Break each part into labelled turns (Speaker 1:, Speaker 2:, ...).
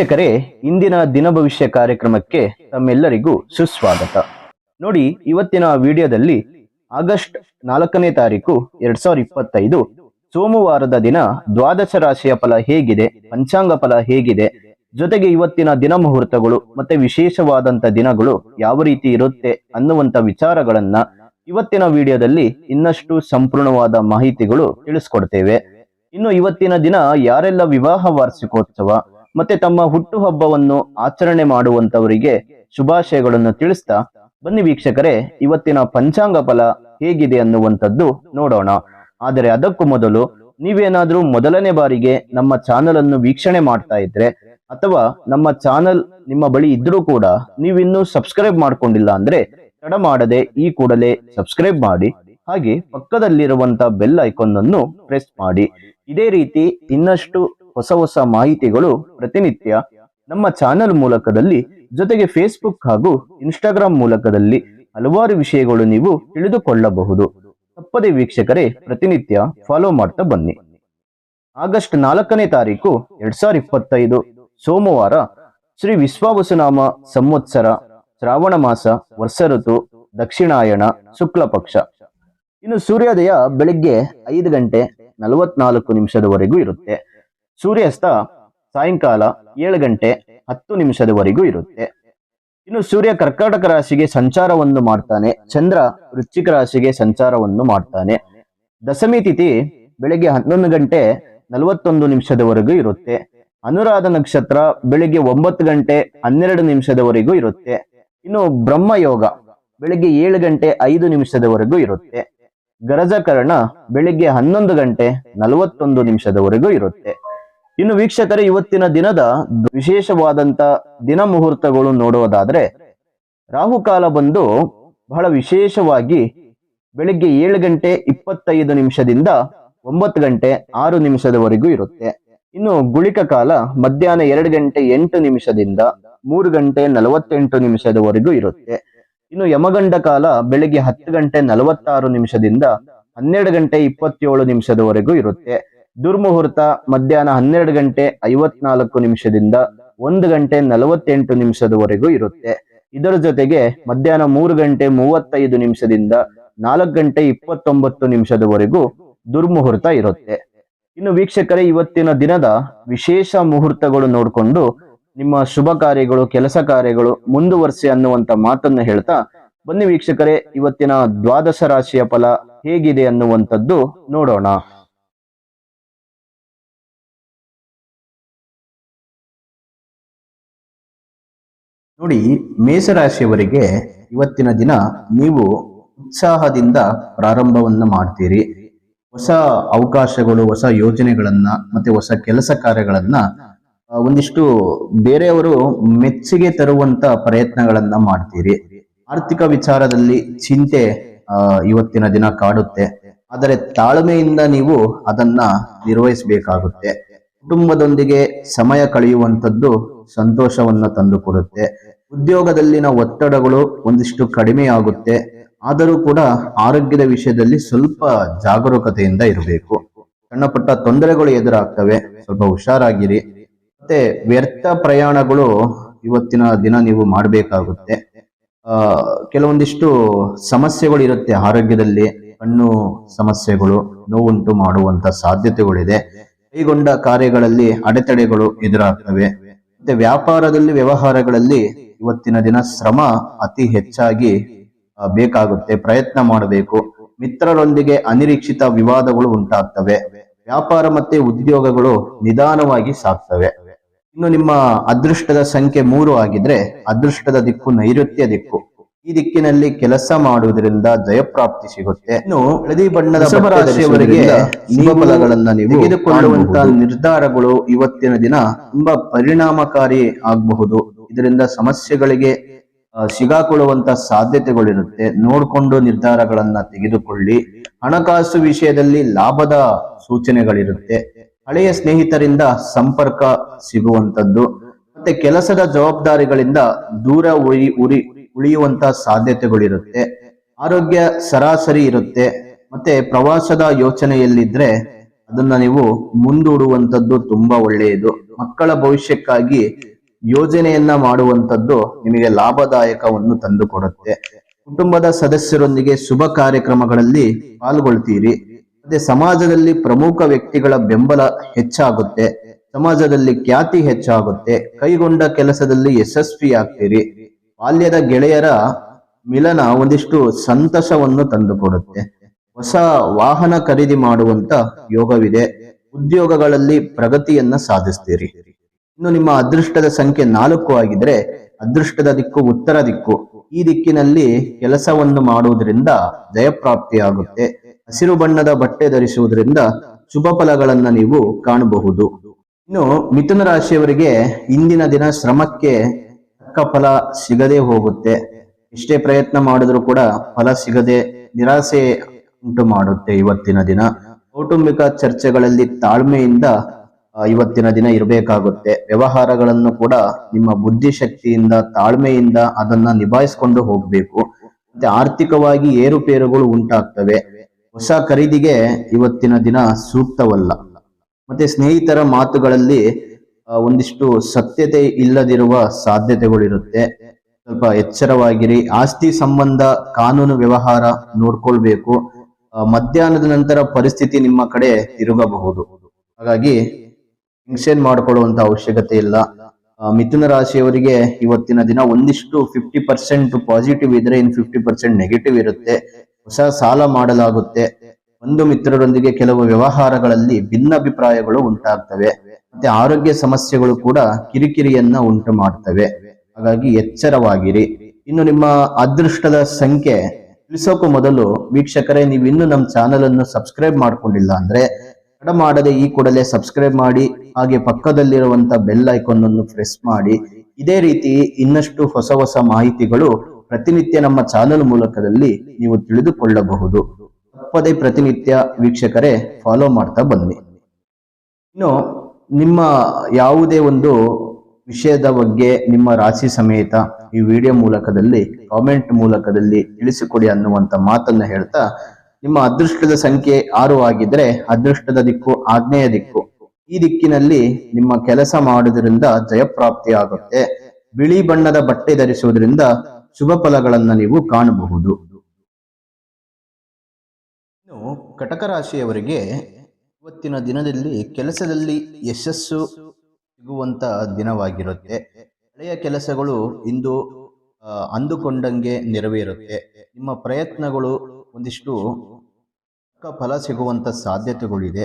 Speaker 1: ವೀಕ್ಷಕರೇ, ಇಂದಿನ ದಿನ ಭವಿಷ್ಯ ಕಾರ್ಯಕ್ರಮಕ್ಕೆ ತಮ್ಮೆಲ್ಲರಿಗೂ ಸುಸ್ವಾಗತ. ನೋಡಿ, ಇವತ್ತಿನ ವಿಡಿಯೋದಲ್ಲಿ ಆಗಸ್ಟ್ ನಾಲ್ಕನೇ ತಾರೀಕು ಎರಡ್ ಸಾವಿರದ ಇಪ್ಪತ್ತೈದು, ಸೋಮವಾರದ ದಿನ ದ್ವಾದಶ ರಾಶಿಯ ಫಲ ಹೇಗಿದೆ, ಪಂಚಾಂಗ ಫಲ ಹೇಗಿದೆ, ಜೊತೆಗೆ ಇವತ್ತಿನ ದಿನ ಮುಹೂರ್ತಗಳು ಮತ್ತೆ ವಿಶೇಷವಾದಂತ ದಿನಗಳು ಯಾವ ರೀತಿ ಇರುತ್ತೆ ಅನ್ನುವಂತ ವಿಚಾರಗಳನ್ನ ಇವತ್ತಿನ ವಿಡಿಯೋದಲ್ಲಿ ಇನ್ನಷ್ಟು ಸಂಪೂರ್ಣವಾದ ಮಾಹಿತಿಗಳು ತಿಳಿಸ್ಕೊಡ್ತೇವೆ. ಇನ್ನು ಇವತ್ತಿನ ದಿನ ಯಾರೆಲ್ಲ ವಿವಾಹ ವಾರ್ಷಿಕೋತ್ಸವ ಮತ್ತೆ ತಮ್ಮ ಹುಟ್ಟುಹಬ್ಬವನ್ನು ಆಚರಣೆ ಮಾಡುವಂತವರಿಗೆ ಶುಭಾಶಯಗಳನ್ನು ತಿಳಿಸ್ತಾ, ಬನ್ನಿ ವೀಕ್ಷಕರೇ, ಇವತ್ತಿನ ಪಂಚಾಂಗ ಫಲ ಹೇಗಿದೆ ಅನ್ನುವಂಥದ್ದು ನೋಡೋಣ. ಆದರೆ ಅದಕ್ಕೂ ಮೊದಲು ನೀವೇನಾದ್ರೂ ಮೊದಲನೇ ಬಾರಿಗೆ ನಮ್ಮ ಚಾನಲ್ ಅನ್ನು ವೀಕ್ಷಣೆ ಮಾಡ್ತಾ ಇದ್ರೆ, ಅಥವಾ ನಮ್ಮ ಚಾನಲ್ ನಿಮ್ಮ ಬಳಿ ಇದ್ರೂ ಕೂಡ ನೀವಿನ್ನೂ ಸಬ್ಸ್ಕ್ರೈಬ್ ಮಾಡ್ಕೊಂಡಿಲ್ಲ ಅಂದ್ರೆ ತಡ ಮಾಡದೆ ಈ ಕೂಡಲೇ ಸಬ್ಸ್ಕ್ರೈಬ್ ಮಾಡಿ, ಹಾಗೆ ಪಕ್ಕದಲ್ಲಿರುವಂತ ಬೆಲ್ ಐಕಾನ್ ಅನ್ನು ಪ್ರೆಸ್ ಮಾಡಿ. ಇದೇ ರೀತಿ ಇನ್ನಷ್ಟು ಹೊಸ ಹೊಸ ಮಾಹಿತಿಗಳು ಪ್ರತಿನಿತ್ಯ ನಮ್ಮ ಚಾನೆಲ್ ಮೂಲಕದಲ್ಲಿ, ಜೊತೆಗೆ ಫೇಸ್ಬುಕ್ ಹಾಗೂ ಇನ್ಸ್ಟಾಗ್ರಾಮ್ ಮೂಲಕದಲ್ಲಿ ಹಲವಾರು ವಿಷಯಗಳು ನೀವು ತಿಳಿದುಕೊಳ್ಳಬಹುದು. ತಪ್ಪದೆ ವೀಕ್ಷಕರೇ, ಪ್ರತಿನಿತ್ಯ ಫಾಲೋ ಮಾಡ್ತಾ ಬನ್ನಿ. ಆಗಸ್ಟ್ ನಾಲ್ಕನೇ ತಾರೀಕು ಎರಡ್ ಸಾವಿರದ ಇಪ್ಪತ್ತೈದು, ಸೋಮವಾರ ಶ್ರೀ ವಿಶ್ವಾವಸುನಾಮ ಸಂವತ್ಸರ, ಶ್ರಾವಣ ಮಾಸ, ವರ್ಷ ಋತು, ದಕ್ಷಿಣಾಯಣ, ಶುಕ್ಲ ಪಕ್ಷ. ಇನ್ನು ಸೂರ್ಯೋದಯ ಬೆಳಿಗ್ಗೆ ಐದು ಗಂಟೆ ನಲವತ್ನಾಲ್ಕು ನಿಮಿಷದವರೆಗೂ ಇರುತ್ತೆ. ಸೂರ್ಯಾಸ್ತ ಸಾಯಂಕಾಲ ಏಳು ಗಂಟೆ ಹತ್ತು ನಿಮಿಷದವರೆಗೂ ಇರುತ್ತೆ. ಇನ್ನು ಸೂರ್ಯ ಕರ್ಕಾಟಕ ರಾಶಿಗೆ ಸಂಚಾರವನ್ನು ಮಾಡ್ತಾನೆ. ಚಂದ್ರ ವೃಶ್ಚಿಕ ರಾಶಿಗೆ ಸಂಚಾರವನ್ನು ಮಾಡ್ತಾನೆ. ದಶಮಿ ತಿಥಿ ಬೆಳಿಗ್ಗೆ ಹನ್ನೊಂದು ಗಂಟೆ ನಲವತ್ತೊಂದು ನಿಮಿಷದವರೆಗೂ ಇರುತ್ತೆ. ಅನುರಾಧ ನಕ್ಷತ್ರ ಬೆಳಿಗ್ಗೆ ಒಂಬತ್ತು ಗಂಟೆ ಹನ್ನೆರಡು ನಿಮಿಷದವರೆಗೂ ಇರುತ್ತೆ. ಇನ್ನು ಬ್ರಹ್ಮಯೋಗ ಬೆಳಿಗ್ಗೆ ಏಳು ಗಂಟೆ ಐದು ನಿಮಿಷದವರೆಗೂ ಇರುತ್ತೆ. ಗರಜಕರಣ ಬೆಳಿಗ್ಗೆ ಹನ್ನೊಂದು ಗಂಟೆ ನಲವತ್ತೊಂದು ನಿಮಿಷದವರೆಗೂ ಇರುತ್ತೆ. ಇನ್ನು ವೀಕ್ಷಕರೇ, ಇವತ್ತಿನ ದಿನದ ವಿಶೇಷವಾದಂತ ದಿನ ಮುಹೂರ್ತಗಳು ನೋಡುವುದಾದ್ರೆ ರಾಹುಕಾಲ ಬಂದು ಬಹಳ ವಿಶೇಷವಾಗಿ ಬೆಳಿಗ್ಗೆ ಏಳು ಗಂಟೆ ಇಪ್ಪತ್ತೈದು ನಿಮಿಷದಿಂದ ಒಂಬತ್ತು ಗಂಟೆ ಆರು ನಿಮಿಷದವರೆಗೂ ಇರುತ್ತೆ. ಇನ್ನು ಗುಳಿಕ ಕಾಲ ಮಧ್ಯಾಹ್ನ ಎರಡು ಗಂಟೆ ಎಂಟು ನಿಮಿಷದಿಂದ ಮೂರು ಗಂಟೆ ನಲವತ್ತೆಂಟು ನಿಮಿಷದವರೆಗೂ ಇರುತ್ತೆ. ಇನ್ನು ಯಮಗಂಡ ಕಾಲ ಬೆಳಿಗ್ಗೆ ಹತ್ತು ಗಂಟೆ ನಲವತ್ತಾರು ನಿಮಿಷದಿಂದ ಹನ್ನೆರಡು ಗಂಟೆ ಇಪ್ಪತ್ತೇಳು ನಿಮಿಷದವರೆಗೂ ಇರುತ್ತೆ. ದುರ್ಮುಹೂರ್ತ ಮಧ್ಯಾಹ್ನ ಹನ್ನೆರಡು ಗಂಟೆ ಐವತ್ನಾಲ್ಕು ನಿಮಿಷದಿಂದ ಒಂದು ಗಂಟೆ ನಲವತ್ತೆಂಟು ನಿಮಿಷದವರೆಗೂ ಇರುತ್ತೆ. ಇದರ ಜೊತೆಗೆ ಮಧ್ಯಾಹ್ನ ಮೂರು ಗಂಟೆ ಮೂವತ್ತೈದು ನಿಮಿಷದಿಂದ ನಾಲ್ಕು ಗಂಟೆ ಇಪ್ಪತ್ತೊಂಬತ್ತು ನಿಮಿಷದವರೆಗೂ ದುರ್ಮುಹೂರ್ತ ಇರುತ್ತೆ. ಇನ್ನು ವೀಕ್ಷಕರೇ, ಇವತ್ತಿನ ದಿನದ ವಿಶೇಷ ಮುಹೂರ್ತಗಳು ನೋಡಿಕೊಂಡು ನಿಮ್ಮ ಶುಭ ಕಾರ್ಯಗಳು, ಕೆಲಸ ಕಾರ್ಯಗಳು ಮುಂದುವರಿಸಿ ಅನ್ನುವಂತ ಮಾತನ್ನು ಹೇಳ್ತಾ ಬನ್ನಿ ವೀಕ್ಷಕರೇ, ಇವತ್ತಿನ ದ್ವಾದಶ ರಾಶಿಯ ಫಲ ಹೇಗಿದೆ ಅನ್ನುವಂಥದ್ದು ನೋಡೋಣ. ನೋಡಿ, ಮೇಷರಾಶಿಯವರಿಗೆ ಇವತ್ತಿನ ದಿನ ನೀವು ಉತ್ಸಾಹದಿಂದ ಪ್ರಾರಂಭವನ್ನು ಮಾಡ್ತೀರಿ. ಹೊಸ ಅವಕಾಶಗಳು, ಹೊಸ ಯೋಜನೆಗಳನ್ನ ಮತ್ತೆ ಹೊಸ ಕೆಲಸ ಕಾರ್ಯಗಳನ್ನ ಒಂದಿಷ್ಟು ಬೇರೆಯವರು ಮೆಚ್ಚುಗೆ ತರುವಂತ ಪ್ರಯತ್ನಗಳನ್ನ ಮಾಡ್ತೀರಿ. ಆರ್ಥಿಕ ವಿಚಾರದಲ್ಲಿ ಚಿಂತೆ ಇವತ್ತಿನ ದಿನ ಕಾಡುತ್ತೆ. ಆದರೆ ತಾಳ್ಮೆಯಿಂದ ನೀವು ಅದನ್ನ ನಿರ್ವಹಿಸಬೇಕಾಗುತ್ತೆ. ಕುಟುಂಬದೊಂದಿಗೆ ಸಮಯ ಕಳೆಯುವಂಥದ್ದು ಸಂತೋಷವನ್ನ ತಂದುಕೊಡುತ್ತೆ. ಉದ್ಯೋಗದಲ್ಲಿನ ಒತ್ತಡಗಳು ಒಂದಿಷ್ಟು ಕಡಿಮೆ ಆಗುತ್ತೆ ಆದರೂ ಕೂಡ ಆರೋಗ್ಯದ ವಿಷಯದಲ್ಲಿ ಸ್ವಲ್ಪ ಜಾಗರೂಕತೆಯಿಂದ ಇರಬೇಕು. ಸಣ್ಣ ಪುಟ್ಟ ತೊಂದರೆಗಳು ಎದುರಾಗ್ತವೆ. ಸ್ವಲ್ಪ ಹುಷಾರಾಗಿರಿ. ಮತ್ತೆ ವ್ಯರ್ಥ ಪ್ರಯಾಣಗಳು ಇವತ್ತಿನ ದಿನ ನೀವು ಮಾಡಬೇಕಾಗುತ್ತೆ. ಕೆಲವೊಂದಿಷ್ಟು ಸಮಸ್ಯೆಗಳು ಇರುತ್ತೆ ಆರೋಗ್ಯದಲ್ಲಿ. ಕಣ್ಣು ಸಮಸ್ಯೆಗಳು, ನೋವುಂಟು ಮಾಡುವಂತ ಸಾಧ್ಯತೆಗಳಿದೆ. ಕೈಗೊಂಡ ಕಾರ್ಯಗಳಲ್ಲಿ ಅಡೆತಡೆಗಳು ಎದುರಾಗ್ತವೆ. ಮತ್ತೆ ವ್ಯಾಪಾರದಲ್ಲಿ ವ್ಯವಹಾರಗಳಲ್ಲಿ ಇವತ್ತಿನ ದಿನ ಶ್ರಮ ಅತಿ ಹೆಚ್ಚಾಗಿ ಬೇಕಾಗುತ್ತೆ. ಪ್ರಯತ್ನ ಮಾಡಬೇಕು. ಮಿತ್ರರೊಂದಿಗೆ ಅನಿರೀಕ್ಷಿತ ವಿವಾದಗಳು ಉಂಟಾಗ್ತವೆ. ವ್ಯಾಪಾರ ಮತ್ತೆ ಉದ್ಯೋಗಗಳು ನಿಧಾನವಾಗಿ ಸಾಗ್ತವೆ. ಇನ್ನು ನಿಮ್ಮ ಅದೃಷ್ಟದ ಸಂಖ್ಯೆ ಮೂರು ಆಗಿದ್ರೆ ಅದೃಷ್ಟದ ದಿಕ್ಕು ನೈಋತ್ಯ ದಿಕ್ಕು. ಈ ದಿಕ್ಕಿನಲ್ಲಿ ಕೆಲಸ ಮಾಡುವುದರಿಂದ ಜಯಪ್ರಾಪ್ತಿ ಸಿಗುತ್ತೆ. ಇನ್ನು ಹಳದಿ ಬಣ್ಣದ ರಾಶಿಯವರಿಗೆ ಫಲಗಳನ್ನ ನೀವು ತೆಗೆದುಕೊಳ್ಳುವಂತ ನಿರ್ಧಾರಗಳು ಇವತ್ತಿನ ದಿನ ತುಂಬಾ ಪರಿಣಾಮಕಾರಿ ಆಗಬಹುದು. ಇದರಿಂದ ಸಮಸ್ಯೆಗಳಿಗೆ ಸಿಗಾಕೊಳ್ಳುವಂತ ಸಾಧ್ಯತೆಗಳಿರುತ್ತೆ. ನೋಡಿಕೊಂಡು ನಿರ್ಧಾರಗಳನ್ನ ತೆಗೆದುಕೊಳ್ಳಿ. ಹಣಕಾಸು ವಿಷಯದಲ್ಲಿ ಲಾಭದ ಸೂಚನೆಗಳಿರುತ್ತೆ. ಹಳೆಯ ಸ್ನೇಹಿತರಿಂದ ಸಂಪರ್ಕ ಸಿಗುವಂತದ್ದು ಮತ್ತೆ ಕೆಲಸದ ಜವಾಬ್ದಾರಿಗಳಿಂದ ದೂರ ಉರಿ ಉರಿ ಉಳಿಯುವಂತ ಸಾಧ್ಯತೆಗಳಿರುತ್ತೆ. ಆರೋಗ್ಯ ಸರಾಸರಿ ಇರುತ್ತೆ. ಮತ್ತೆ ಪ್ರವಾಸದ ಯೋಚನೆಯಲ್ಲಿದ್ರೆ ಅದನ್ನ ನೀವು ಮುಂದೂಡುವಂತದ್ದು ತುಂಬಾ ಒಳ್ಳೆಯದು. ಮಕ್ಕಳ ಭವಿಷ್ಯಕ್ಕಾಗಿ ಯೋಜನೆಯನ್ನ ಮಾಡುವಂತದ್ದು ನಿಮಗೆ ಲಾಭದಾಯಕವನ್ನು ತಂದುಕೊಡುತ್ತೆ. ಕುಟುಂಬದ ಸದಸ್ಯರೊಂದಿಗೆ ಶುಭ ಕಾರ್ಯಕ್ರಮಗಳಲ್ಲಿ ಪಾಲ್ಗೊಳ್ತೀರಿ. ಮತ್ತೆ ಸಮಾಜದಲ್ಲಿ ಪ್ರಮುಖ ವ್ಯಕ್ತಿಗಳ ಬೆಂಬಲ ಹೆಚ್ಚಾಗುತ್ತೆ. ಸಮಾಜದಲ್ಲಿ ಖ್ಯಾತಿ ಹೆಚ್ಚಾಗುತ್ತೆ. ಕೈಗೊಂಡ ಕೆಲಸದಲ್ಲಿ ಯಶಸ್ವಿ ಆಗ್ತೀರಿ ಬಾಲ್ಯದ ಗೆಳೆಯರ ಮಿಲನ ಒಂದಿಷ್ಟು ಸಂತಸವನ್ನು ತಂದುಕೊಡುತ್ತೆ. ಹೊಸ ವಾಹನ ಖರೀದಿ ಮಾಡುವಂತ ಯೋಗವಿದೆ. ಉದ್ಯೋಗಗಳಲ್ಲಿ ಪ್ರಗತಿಯನ್ನ ಸಾಧಿಸ್ತೀರಿ. ಇನ್ನು ನಿಮ್ಮ ಅದೃಷ್ಟದ ಸಂಖ್ಯೆ ನಾಲ್ಕು ಆಗಿದ್ರೆ ಅದೃಷ್ಟದ ದಿಕ್ಕು ಉತ್ತರ ದಿಕ್ಕು. ಈ ದಿಕ್ಕಿನಲ್ಲಿ ಕೆಲಸವನ್ನು ಮಾಡುವುದರಿಂದ ಜಯಪ್ರಾಪ್ತಿಯಾಗುತ್ತೆ. ಹಸಿರು ಬಣ್ಣದ ಬಟ್ಟೆ ಧರಿಸುವುದರಿಂದ ಶುಭ ಫಲಗಳನ್ನ ನೀವು ಕಾಣಬಹುದು. ಇನ್ನು ಮಿಥುನ ರಾಶಿಯವರಿಗೆ ಇಂದಿನ ದಿನ ಶ್ರಮಕ್ಕೆ ತಕ್ಕ ಫಲ ಸಿಗದೆ ಹೋಗುತ್ತೆ. ಎಷ್ಟೇ ಪ್ರಯತ್ನ ಮಾಡಿದ್ರು ಕೂಡ ಫಲ ಸಿಗದೆ ನಿರಾಸೆ ಉಂಟು ಮಾಡುತ್ತೆ ಇವತ್ತಿನ ದಿನ. ಕೌಟುಂಬಿಕ ಚರ್ಚೆಗಳಲ್ಲಿ ತಾಳ್ಮೆಯಿಂದ ಇವತ್ತಿನ ದಿನ ಇರಬೇಕಾಗುತ್ತೆ. ವ್ಯವಹಾರಗಳನ್ನು ಕೂಡ ನಿಮ್ಮ ಬುದ್ಧಿಶಕ್ತಿಯಿಂದ, ತಾಳ್ಮೆಯಿಂದ ಅದನ್ನ ನಿಭಾಯಿಸ್ಕೊಂಡು ಹೋಗ್ಬೇಕು. ಮತ್ತೆ ಆರ್ಥಿಕವಾಗಿ ಏರುಪೇರುಗಳು ಉಂಟಾಗ್ತವೆ. ಹೊಸ ಖರೀದಿಗೆ ಇವತ್ತಿನ ದಿನ ಸೂಕ್ತವಲ್ಲ. ಮತ್ತೆ ಸ್ನೇಹಿತರ ಮಾತುಗಳಲ್ಲಿ ಒಂದಿಷ್ಟು ಸತ್ಯತೆ ಇಲ್ಲದಿರುವ ಸಾಧ್ಯತೆಗಳಿರುತ್ತೆ. ಸ್ವಲ್ಪ ಎಚ್ಚರವಾಗಿರಿ. ಆಸ್ತಿ ಸಂಬಂಧ ಕಾನೂನು ವ್ಯವಹಾರ ನೋಡ್ಕೊಳ್ಬೇಕು. ಮಧ್ಯಾಹ್ನದ ನಂತರ ಪರಿಸ್ಥಿತಿ ನಿಮ್ಮ ಕಡೆ ತಿರುಗಬಹುದು. ಹಾಗಾಗಿ ಟೆನ್ಷನ್ ಮಾಡ್ಕೊಳ್ಳುವಂತ ಅವಶ್ಯಕತೆ ಇಲ್ಲ. ಮಿಥುನ ರಾಶಿಯವರಿಗೆ ಇವತ್ತಿನ ದಿನ ಒಂದಿಷ್ಟು ಫಿಫ್ಟಿ ಪರ್ಸೆಂಟ್ ಪಾಸಿಟಿವ್ ಇದ್ರೆ ಇನ್ ಫಿಫ್ಟಿ ಪರ್ಸೆಂಟ್ ನೆಗೆಟಿವ್ ಇರುತ್ತೆ. ಹೊಸ ಸಾಲ ಮಾಡಲಾಗುತ್ತೆ. ಒಂದು ಮಿತ್ರರೊಂದಿಗೆ ಕೆಲವು ವ್ಯವಹಾರಗಳಲ್ಲಿ ಭಿನ್ನಾಭಿಪ್ರಾಯಗಳು ಉಂಟಾಗ್ತವೆ. ಮತ್ತೆ ಆರೋಗ್ಯ ಸಮಸ್ಯೆಗಳು ಕೂಡ ಕಿರಿಕಿರಿಯನ್ನ ಉಂಟು ಮಾಡ್ತವೆ. ಹಾಗಾಗಿ ಎಚ್ಚರವಾಗಿರಿ. ಇನ್ನು ನಿಮ್ಮ ಅದೃಷ್ಟದ ಸಂಖ್ಯೆ ತಿಳಿಸೋಕು ಮೊದಲು ವೀಕ್ಷಕರೇ ನೀವು ಇನ್ನು ನಮ್ಮ ಚಾನೆಲ್ ಅನ್ನು ಸಬ್ಸ್ಕ್ರೈಬ್ ಮಾಡ್ಕೊಂಡಿಲ್ಲ ಅಂದ್ರೆ ತಡ ಮಾಡದೆ ಈ ಕೂಡಲೇ ಸಬ್ಸ್ಕ್ರೈಬ್ ಮಾಡಿ, ಹಾಗೆ ಪಕ್ಕದಲ್ಲಿರುವಂತ ಬೆಲ್ ಐಕಾನ್ ಅನ್ನು ಪ್ರೆಸ್ ಮಾಡಿ. ಇದೇ ರೀತಿ ಇನ್ನಷ್ಟು ಹೊಸ ಹೊಸ ಮಾಹಿತಿಗಳು ಪ್ರತಿನಿತ್ಯ ನಮ್ಮ ಚಾನೆಲ್ ಮೂಲಕದಲ್ಲಿ ನೀವು ತಿಳಿದುಕೊಳ್ಳಬಹುದು. ತಪ್ಪದೇ ಪ್ರತಿನಿತ್ಯ ವೀಕ್ಷಕರೇ ಫಾಲೋ ಮಾಡ್ತಾ ಬನ್ನಿ. ಇನ್ನು ನಿಮ್ಮ ಯಾವುದೇ ಒಂದು ವಿಷಯದ ಬಗ್ಗೆ ನಿಮ್ಮ ರಾಶಿ ಸಮೇತ ಈ ವಿಡಿಯೋ ಮೂಲಕದಲ್ಲಿ ಕಾಮೆಂಟ್ ಮೂಲಕದಲ್ಲಿ ತಿಳಿಸಿಕೊಡಿ ಅನ್ನುವಂಥ ಮಾತನ್ನ ಹೇಳ್ತಾ, ನಿಮ್ಮ ಅದೃಷ್ಟದ ಸಂಖ್ಯೆ ಆರು ಆಗಿದ್ರೆ ಅದೃಷ್ಟದ ದಿಕ್ಕು ಆಗ್ನೇಯ ದಿಕ್ಕು. ಈ ದಿಕ್ಕಿನಲ್ಲಿ ನಿಮ್ಮ ಕೆಲಸ ಮಾಡುವುದರಿಂದ ಜಯಪ್ರಾಪ್ತಿ ಆಗುತ್ತೆ. ಬಿಳಿ ಬಣ್ಣದ ಬಟ್ಟೆ ಧರಿಸುವುದರಿಂದ ಶುಭ ಫಲಗಳನ್ನು ನೀವು ಕಾಣಬಹುದು. ಕಟಕ ರಾಶಿಯವರಿಗೆ ಇವತ್ತಿನ ದಿನದಲ್ಲಿ ಕೆಲಸದಲ್ಲಿ ಯಶಸ್ಸು ಸಿಗುವಂತ ದಿನವಾಗಿರುತ್ತೆ. ಹಳೆಯ ಕೆಲಸಗಳು ಇಂದು ಅಂದುಕೊಂಡಂಗೆ ನೆರವೇರುತ್ತೆ. ನಿಮ್ಮ ಪ್ರಯತ್ನಗಳು ಒಂದಿಷ್ಟು ಫಲ ಸಿಗುವಂತ ಸಾಧ್ಯತೆಗಳಿದೆ.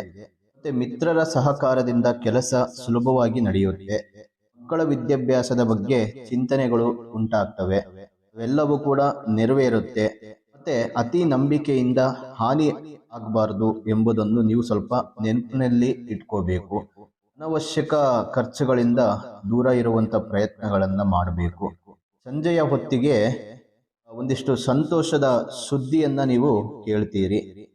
Speaker 1: ಮತ್ತೆ ಮಿತ್ರರ ಸಹಕಾರದಿಂದ ಕೆಲಸ ಸುಲಭವಾಗಿ ನಡೆಯುತ್ತೆ. ಮಕ್ಕಳ ವಿದ್ಯಾಭ್ಯಾಸದ ಬಗ್ಗೆ ಚಿಂತನೆಗಳು ಉಂಟಾಗ್ತವೆ. ಅವೆಲ್ಲವೂ ಕೂಡ ನೆರವೇರುತ್ತೆ. ಮತ್ತೆ ಅತಿ ನಂಬಿಕೆಯಿಂದ ಹಾನಿ ಆಗಬಾರದು ಎಂಬುದನ್ನು ನೀವು ಸ್ವಲ್ಪ ನೆನಪಿನಲ್ಲಿ ಇಟ್ಕೋಬೇಕು. ಅನವಶ್ಯಕ ಖರ್ಚುಗಳಿಂದ ದೂರ ಇರುವಂಥ ಪ್ರಯತ್ನಗಳನ್ನು ಮಾಡಬೇಕು. ಸಂಜೆಯ ಹೊತ್ತಿಗೆ ಒಂದಿಷ್ಟು ಸಂತೋಷದ ಸುದ್ದಿಯನ್ನು ನೀವು ಕೇಳ್ತೀರಿ.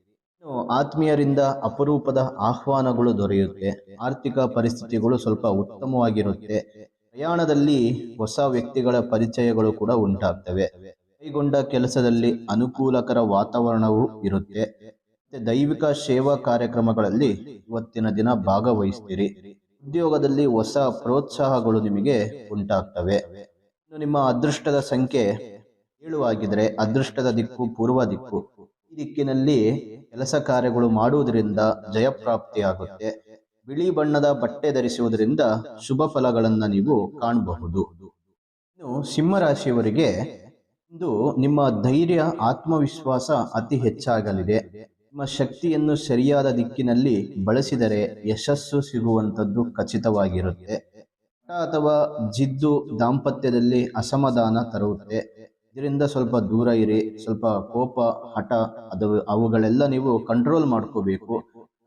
Speaker 1: ಆತ್ಮೀಯರಿಂದ ಅಪರೂಪದ ಆಹ್ವಾನಗಳು ದೊರೆಯುತ್ತೆ. ಆರ್ಥಿಕ ಪರಿಸ್ಥಿತಿಗಳು ಸ್ವಲ್ಪ ಉತ್ತಮವಾಗಿರುತ್ತೆ. ಪ್ರಯಾಣದಲ್ಲಿ ಹೊಸ ವ್ಯಕ್ತಿಗಳ ಪರಿಚಯಗಳು ಕೂಡ ಉಂಟಾಗ್ತವೆ. ಕೈಗೊಂಡ ಕೆಲಸದಲ್ಲಿ ಅನುಕೂಲಕರ ವಾತಾವರಣವೂ ಇರುತ್ತೆ. ದೈವಿಕ ಸೇವಾ ಕಾರ್ಯಕ್ರಮಗಳಲ್ಲಿ ಇವತ್ತಿನ ದಿನ ಭಾಗವಹಿಸ್ತೀರಿ. ಉದ್ಯೋಗದಲ್ಲಿ ಹೊಸ ಪ್ರೋತ್ಸಾಹಗಳು ನಿಮಗೆ ಉಂಟಾಗ್ತವೆ. ನಿಮ್ಮ ಅದೃಷ್ಟದ ಸಂಖ್ಯೆ ಏಳು ಆಗಿದ್ರೆ ಅದೃಷ್ಟದ ದಿಕ್ಕು ಪೂರ್ವ ದಿಕ್ಕು ಈ ದಿಕ್ಕಿನಲ್ಲಿ ಕೆಲಸ ಕಾರ್ಯಗಳು ಮಾಡುವುದರಿಂದ ಜಯಪ್ರಾಪ್ತಿಯಾಗುತ್ತೆ. ಬಿಳಿ ಬಣ್ಣದ ಬಟ್ಟೆ ಧರಿಸುವುದರಿಂದ ಶುಭ ಫಲಗಳನ್ನ ನೀವು ಕಾಣಬಹುದು. ಇನ್ನು ಸಿಂಹರಾಶಿಯವರಿಗೆ ಇಂದು ನಿಮ್ಮ ಧೈರ್ಯ, ಆತ್ಮವಿಶ್ವಾಸ ಅತಿ ಹೆಚ್ಚಾಗಲಿದೆ. ನಿಮ್ಮ ಶಕ್ತಿಯನ್ನು ಸರಿಯಾದ ದಿಕ್ಕಿನಲ್ಲಿ ಬಳಸಿದರೆ ಯಶಸ್ಸು ಸಿಗುವಂಥದ್ದು ಖಚಿತವಾಗಿರುತ್ತೆ. ಅಥವಾ ಜಿದ್ದು ದಾಂಪತ್ಯದಲ್ಲಿ ಅಸಮಾಧಾನ ತರುತ್ತೆ. ಇದರಿಂದ ಸ್ವಲ್ಪ ದೂರ ಇರಿ, ಸ್ವಲ್ಪ ಕೋಪ, ಹಠ ಅದು ಅವುಗಳೆಲ್ಲ ನೀವು ಕಂಟ್ರೋಲ್ ಮಾಡ್ಕೋಬೇಕು.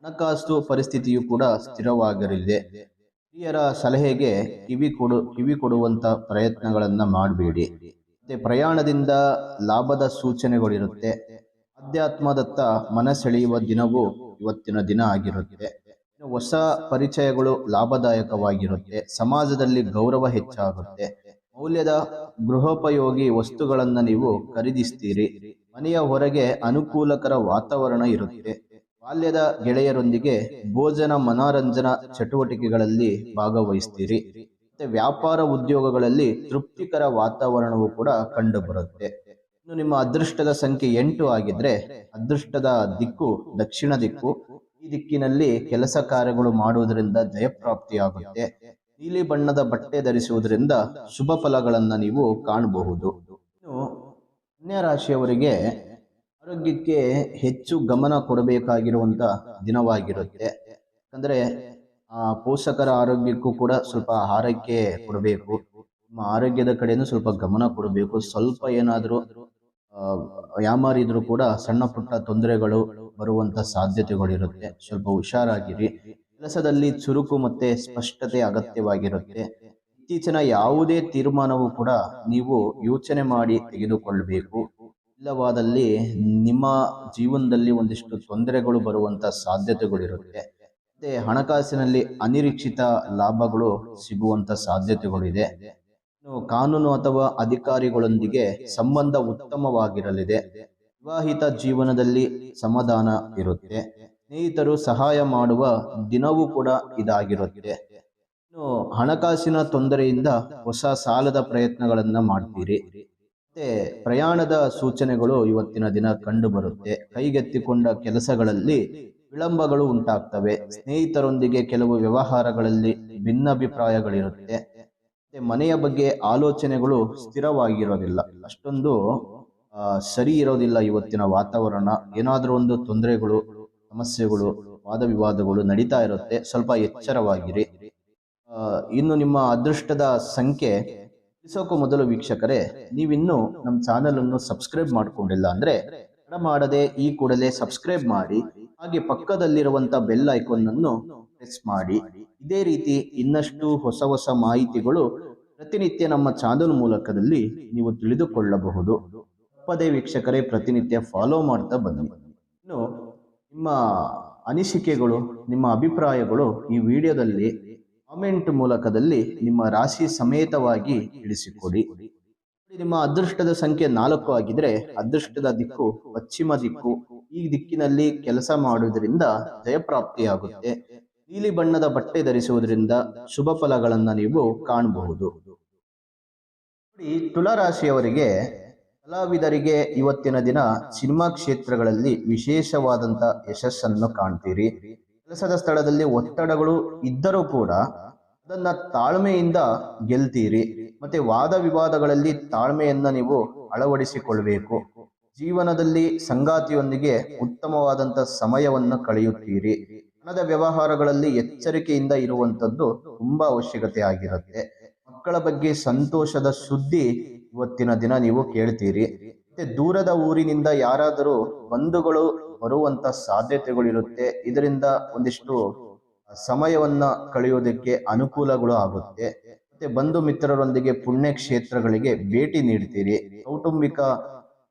Speaker 1: ಹಣಕಾಸು ಪರಿಸ್ಥಿತಿಯು ಕೂಡ ಸ್ಥಿರವಾಗಿರಲಿದೆ ಹಿರಿಯರ ಸಲಹೆಗೆ ಕಿವಿ ಕೊಡು, ಕಿವಿ ಕೊಡುವಂಥ ಪ್ರಯತ್ನಗಳನ್ನು ಮಾಡಬೇಡಿ. ಮತ್ತೆ ಪ್ರಯಾಣದಿಂದ ಲಾಭದ ಸೂಚನೆಗಳಿರುತ್ತೆ. ಅಧ್ಯಾತ್ಮದತ್ತ ಮನಸೆಳೆಯುವ ದಿನವೂ ಇವತ್ತಿನ ದಿನ ಆಗಿರುತ್ತೆ ಹೊಸ ಪರಿಚಯಗಳು ಲಾಭದಾಯಕವಾಗಿರುತ್ತೆ. ಸಮಾಜದಲ್ಲಿ ಗೌರವ ಹೆಚ್ಚಾಗುತ್ತೆ. ಮೌಲ್ಯದ ಗೃಹೋಪಯೋಗಿ ವಸ್ತುಗಳನ್ನು ನೀವು ಖರೀದಿಸ್ತೀರಿ. ಮನೆಯ ಹೊರಗೆ ಅನುಕೂಲಕರ ವಾತಾವರಣ ಇರುತ್ತೆ. ಬಾಲ್ಯದ ಗೆಳೆಯರೊಂದಿಗೆ ಭೋಜನ, ಮನೋರಂಜನಾ ಚಟುವಟಿಕೆಗಳಲ್ಲಿ ಭಾಗವಹಿಸ್ತೀರಿ. ಮತ್ತೆ ವ್ಯಾಪಾರ ಉದ್ಯೋಗಗಳಲ್ಲಿ ತೃಪ್ತಿಕರ ವಾತಾವರಣವು ಕೂಡ ಕಂಡು ಬರುತ್ತೆ ಇನ್ನು ನಿಮ್ಮ ಅದೃಷ್ಟದ ಸಂಖ್ಯೆ ಎಂಟು ಆಗಿದ್ರೆ ಅದೃಷ್ಟದ ದಿಕ್ಕು, ದಕ್ಷಿಣ ದಿಕ್ಕು, ಈ ದಿಕ್ಕಿನಲ್ಲಿ ಕೆಲಸ ಕಾರ್ಯಗಳು ಮಾಡುವುದರಿಂದ ಜಯಪ್ರಾಪ್ತಿಯಾಗುತ್ತೆ. ನೀಲಿ ಬಣ್ಣದ ಬಟ್ಟೆ ಧರಿಸುವುದರಿಂದ ಶುಭ ಫಲಗಳನ್ನು ನೀವು ಕಾಣಬಹುದು. ಇನ್ನು ಕನ್ಯಾ ರಾಶಿಯವರಿಗೆ ಆರೋಗ್ಯಕ್ಕೆ ಹೆಚ್ಚು ಗಮನ ಕೊಡಬೇಕಾಗಿರುವಂತ ದಿನವಾಗಿರುತ್ತೆ. ಯಾಕಂದ್ರೆ ಪೋಷಕರ ಆರೋಗ್ಯಕ್ಕೂ ಕೂಡ ಸ್ವಲ್ಪ ಆರೈಕೆ ಕೊಡಬೇಕು. ನಿಮ್ಮ ಆರೋಗ್ಯದ ಕಡೆನೂ ಸ್ವಲ್ಪ ಗಮನ ಕೊಡಬೇಕು. ಸ್ವಲ್ಪ ಏನಾದರೂ ಯಾಮಾರಿದ್ರು ಕೂಡ ಸಣ್ಣ ಪುಟ್ಟ ತೊಂದರೆಗಳು ಬರುವಂತ ಸಾಧ್ಯತೆಗಳಿರುತ್ತೆ. ಸ್ವಲ್ಪ ಹುಷಾರಾಗಿರಿ. ಕೆಲಸದಲ್ಲಿ ಚುರುಕು ಮತ್ತೆ ಸ್ಪಷ್ಟತೆ ಅಗತ್ಯವಾಗಿರುತ್ತೆ. ಇತ್ತೀಚಿನ ಯಾವುದೇ ತೀರ್ಮಾನವೂ ಕೂಡ ನೀವು ಯೋಚನೆ ಮಾಡಿ ತೆಗೆದುಕೊಳ್ಳಬೇಕು ಇಲ್ಲವಾದಲ್ಲಿ ನಿಮ್ಮ ಜೀವನದಲ್ಲಿ ಒಂದಿಷ್ಟು ತೊಂದರೆಗಳು ಬರುವಂತ ಸಾಧ್ಯತೆಗಳಿರುತ್ತೆ. ಮತ್ತೆ ಹಣಕಾಸಿನಲ್ಲಿ ಅನಿರೀಕ್ಷಿತ ಲಾಭಗಳು ಸಿಗುವಂತ ಸಾಧ್ಯತೆಗಳಿದೆ. ಕಾನೂನು ಅಥವಾ ಅಧಿಕಾರಿಗಳೊಂದಿಗೆ ಸಂಬಂಧ ಉತ್ತಮವಾಗಿರಲಿದೆ. ವಿವಾಹಿತ ಜೀವನದಲ್ಲಿ ಸಮಾಧಾನ ಇರುತ್ತೆ. ಸ್ನೇಹಿತರು ಸಹಾಯ ಮಾಡುವ ದಿನವೂ ಕೂಡ ಇದಾಗಿರುತ್ತೆ. ಇನ್ನು ಹಣಕಾಸಿನ ತೊಂದರೆಯಿಂದ ಹೊಸ ಸಾಲದ ಪ್ರಯತ್ನಗಳನ್ನ ಮಾಡ್ತೀರಿ. ಮತ್ತೆ ಪ್ರಯಾಣದ ಸೂಚನೆಗಳು ಇವತ್ತಿನ ದಿನ ಕಂಡು ಬರುತ್ತೆ ಕೈಗೆತ್ತಿಕೊಂಡ ಕೆಲಸಗಳಲ್ಲಿ ವಿಳಂಬಗಳು ಉಂಟಾಗ್ತವೆ. ಸ್ನೇಹಿತರೊಂದಿಗೆ ಕೆಲವು ವ್ಯವಹಾರಗಳಲ್ಲಿ ಭಿನ್ನಾಭಿಪ್ರಾಯಗಳಿರುತ್ತೆ. ಮನೆಯ ಬಗ್ಗೆ ಆಲೋಚನೆಗಳು ಸ್ಥಿರವಾಗಿರೋದಿಲ್ಲ. ಅಷ್ಟೊಂದು ಸರಿ ಇರೋದಿಲ್ಲ ಇವತ್ತಿನ ವಾತಾವರಣ. ಏನಾದರೂ ಒಂದು ತೊಂದರೆಗಳು, ಸಮಸ್ಯೆಗಳು ವಾದ ವಿವಾದಗಳು ನಡೀತಾ ಇರುತ್ತೆ. ಸ್ವಲ್ಪ ಎಚ್ಚರವಾಗಿರಿ. ಇನ್ನು ನಿಮ್ಮ ಅದೃಷ್ಟದ ಸಂಖ್ಯೆ ತಿಳಿಸೋಕು ಮೊದಲು ವೀಕ್ಷಕರೇ, ನೀವಿನ್ನು ನಮ್ಮ ಚಾನೆಲ್ ಅನ್ನು ಸಬ್ಸ್ಕ್ರೈಬ್ ಮಾಡ್ಕೊಂಡಿಲ್ಲ ಅಂದ್ರೆ ಮಾಡದೆ ಈ ಕೂಡಲೇ ಸಬ್ಸ್ಕ್ರೈಬ್ ಮಾಡಿ, ಹಾಗೆ ಪಕ್ಕದಲ್ಲಿರುವಂತ ಬೆಲ್ ಐಕಾನ್ ಅನ್ನು ಪ್ರೆಸ್ ಮಾಡಿ. ಇದೇ ರೀತಿ ಇನ್ನಷ್ಟು ಹೊಸ ಹೊಸ ಮಾಹಿತಿಗಳು ಪ್ರತಿನಿತ್ಯ ನಮ್ಮ ಚಾನಲ್ ಮೂಲಕದಲ್ಲಿ ನೀವು ತಿಳಿದುಕೊಳ್ಳಬಹುದು. ಪದೇ ವೀಕ್ಷಕರೇ, ಪ್ರತಿನಿತ್ಯ ಫಾಲೋ ಮಾಡ್ತಾ ಬನ್ನಿ. ಇನ್ನು ನಿಮ್ಮ ಅನಿಸಿಕೆಗಳು, ನಿಮ್ಮ ಅಭಿಪ್ರಾಯಗಳು ಈ ವಿಡಿಯೋದಲ್ಲಿ ಕಾಮೆಂಟ್ ಮೂಲಕದಲ್ಲಿ ನಿಮ್ಮ ರಾಶಿ ಸಮೇತವಾಗಿ ಇಳಿಸಿಕೊಡಿ ನಿಮ್ಮ ಅದೃಷ್ಟದ ಸಂಖ್ಯೆ ನಾಲ್ಕು ಆಗಿದ್ರೆ ಅದೃಷ್ಟದ ದಿಕ್ಕು, ಪಶ್ಚಿಮ ದಿಕ್ಕು, ಈ ದಿಕ್ಕಿನಲ್ಲಿ ಕೆಲಸ ಮಾಡುವುದರಿಂದ ಜಯಪ್ರಾಪ್ತಿಯಾಗುತ್ತೆ. ನೀಲಿ ಬಣ್ಣದ ಬಟ್ಟೆ ಧರಿಸುವುದರಿಂದ ಶುಭ ಫಲಗಳನ್ನು ನೀವು ಕಾಣಬಹುದು. ನೋಡಿ ತುಲಾರಾಶಿಯವರಿಗೆ ಕಲಾವಿದರಿಗೆ ಇವತ್ತಿನ ದಿನ ಸಿನಿಮಾ ಕ್ಷೇತ್ರಗಳಲ್ಲಿ ವಿಶೇಷವಾದಂತ ಯಶಸ್ಸನ್ನು ಕಾಣ್ತೀರಿ. ಕೆಲಸದ ಸ್ಥಳದಲ್ಲಿ ಒತ್ತಡಗಳು ಇದ್ದರೂ ಕೂಡ ಅದನ್ನ ತಾಳ್ಮೆಯಿಂದ ಗೆಲ್ತೀರಿ. ಮತ್ತೆ ವಾದ ವಿವಾದಗಳಲ್ಲಿ ತಾಳ್ಮೆಯನ್ನ ನೀವು ಅಳವಡಿಸಿಕೊಳ್ಬೇಕು. ಜೀವನದಲ್ಲಿ ಸಂಗಾತಿಯೊಂದಿಗೆ ಉತ್ತಮವಾದಂತ ಸಮಯವನ್ನು ಕಳೆಯುತ್ತೀರಿ. ಹಣದ ವ್ಯವಹಾರಗಳಲ್ಲಿ ಎಚ್ಚರಿಕೆಯಿಂದ ಇರುವಂತದ್ದು ತುಂಬಾ ಅವಶ್ಯಕತೆ ಆಗಿರುತ್ತೆ. ಮಕ್ಕಳ ಬಗ್ಗೆ ಸಂತೋಷದ ಸುದ್ದಿ ಇವತ್ತಿನ ದಿನ ನೀವು ಕೇಳ್ತೀರಿ. ಮತ್ತೆ ದೂರದ ಊರಿನಿಂದ ಯಾರಾದರೂ ಬಂಧುಗಳು ಬರುವಂತ ಸಾಧ್ಯತೆಗಳಿರುತ್ತೆ. ಇದರಿಂದ ಒಂದಿಷ್ಟು ಸಮಯವನ್ನ ಕಳೆಯೋದಕ್ಕೆ ಅನುಕೂಲಗಳು ಆಗುತ್ತೆ. ಮತ್ತೆ ಬಂಧು ಮಿತ್ರರೊಂದಿಗೆ ಪುಣ್ಯ ಕ್ಷೇತ್ರಗಳಿಗೆ ಭೇಟಿ ನೀಡ್ತೀರಿ. ಕೌಟುಂಬಿಕ